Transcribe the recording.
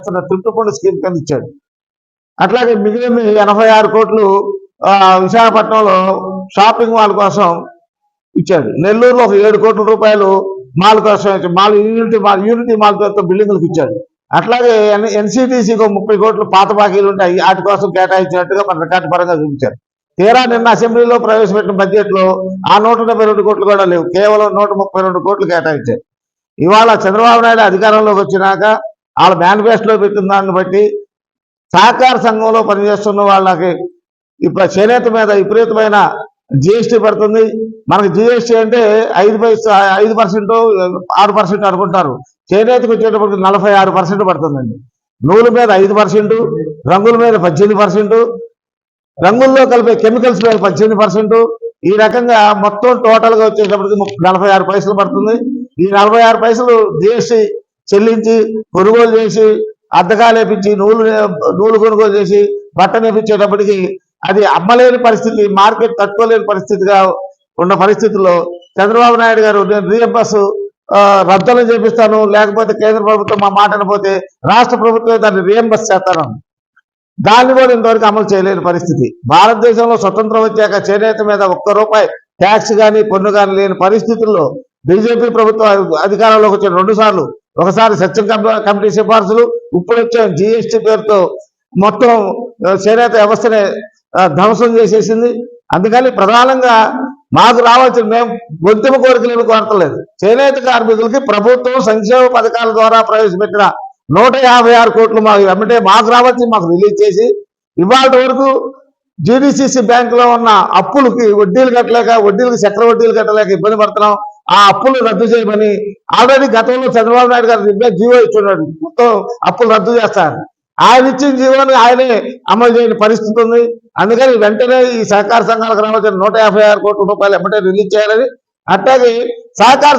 చేస్తున్న త్రిట్టుపండు స్కీమ్ కింద ఇచ్చాడు. అట్లాగే మిగిలిన ఎనభై ఆరు కోట్లు విశాఖపట్నంలో షాపింగ్ మాల్ కోసం ఇచ్చాడు. నెల్లూరులో ఒక ఏడు కోట్ల రూపాయలు మాల్ కోసం ఇచ్చాడు. Mall Unity mall Unity mall పేరుతో బిల్డింగ్లకు ఇచ్చాడు. అట్లాగే ఎన్సీటీసీకి ముప్పై కోట్లు పాత బాకీలు ఉంటాయి. వాటి కోసం కేటాయించినట్టుగా మన రికార్డు పరంగా చూపించారు. తీరా నిన్న అసెంబ్లీలో ప్రవేశపెట్టిన బడ్జెట్లో ఆ నూట డెబ్బై రెండు కోట్లు కూడా లేవు. కేవలం నూట ముప్పై రెండు కోట్లు కేటాయించారు. ఇవాళ చంద్రబాబు నాయుడు అధికారంలోకి వచ్చినాక వాళ్ళ మేనిఫెస్టోలో పెట్టిన దాన్ని బట్టి సహకార సంఘంలో పనిచేస్తున్న వాళ్ళకి ఇప్పుడు చేనేత మీద విపరీతమైన జిఎస్టీ పడుతుంది. మనకి జిఎస్టీ అంటే ఐదు పైసా ఐదు పర్సెంట్ ఆరు పర్సెంట్ అనుకుంటారు. చేనేతకు వచ్చేటప్పటికి నలభై ఆరు పర్సెంట్ పడుతుందండి. నూలు మీద ఐదు పర్సెంట్ రంగుల మీద పద్దెనిమిది పర్సెంట్ రంగుల్లో కలిపే కెమికల్స్ మీద పద్దెనిమిది పర్సెంట్. ఈ రకంగా మొత్తం టోటల్గా వచ్చేటప్పటికి నలభై ఆరు పైసలు పడుతుంది. ఈ నలభై ఆరు పైసలు జిఎస్టీ చెల్లించి కొనుగోలు చేసి అద్దకాలు వేపించి నూలు నూలు కొనుగోలు చేసి బట్ట నేపించేటప్పటికి అది అమ్మలేని పరిస్థితి మార్కెట్ తట్టుకోలేని పరిస్థితిగా ఉన్న పరిస్థితుల్లో చంద్రబాబు నాయుడు గారు నేను రీఎంబర్స్ రద్దులు చేపిస్తాను లేకపోతే కేంద్ర ప్రభుత్వం మా మాట పోతే రాష్ట్ర ప్రభుత్వం దాన్ని రీఎంబర్స్ చేస్తాను. దాన్ని కూడా ఇంతవరకు అమలు చేయలేని పరిస్థితి. భారతదేశంలో స్వతంత్రం వచ్చాక చేనేత మీద ఒక్క రూపాయి ట్యాక్స్ కానీ పన్ను కానీ లేని పరిస్థితుల్లో బీజేపీ ప్రభుత్వం అధికారంలోకి వచ్చిన రెండు సార్లు ఒకసారి సత్యం కమిటీ సిఫార్సులు ఇప్పుడు వచ్చే జిఎస్టీ పేరుతో మొత్తం చేనేత వ్యవస్థనే ధ్వంసం చేసేసింది. అందుకని ప్రధానంగా మాకు రావాల్సిన మేము గొంతుమ కోరికలు కోరతలేదు చేనేత కార్మికులకి ప్రభుత్వం సంక్షేమ పథకాల ద్వారా ప్రవేశపెట్టిన నూట యాభై ఆరు కోట్లు మాకు వెంబటే మాకు రావాల్సి మాకు రిలీజ్ చేసి ఇవాళ వరకు జీడిసిసి బ్యాంకులో ఉన్న అప్పులకి వడ్డీలు కట్టలేక వడ్డీలకు చక్ర వడ్డీలు కట్టలేక ఇబ్బంది పడుతున్నాం. ఆ అప్పులు రద్దు చేయమని ఆల్రెడీ గతంలో చంద్రబాబు నాయుడు గారు చెప్పే జీవో ఇచ్చున్నాడు. మొత్తం అప్పులు రద్దు చేస్తారు. ఆయన ఇచ్చిన జీవోని ఆయనే అమలు చేయని పరిస్థితి ఉంది. అందుకని వెంటనే ఈ సహకార సంఘాలకు రావాల్సిన నూట యాభై ఆరు కోట్ల రూపాయలు ఎమ్మటే రిలీజ్ చేయాలని అట్లాగే సహకార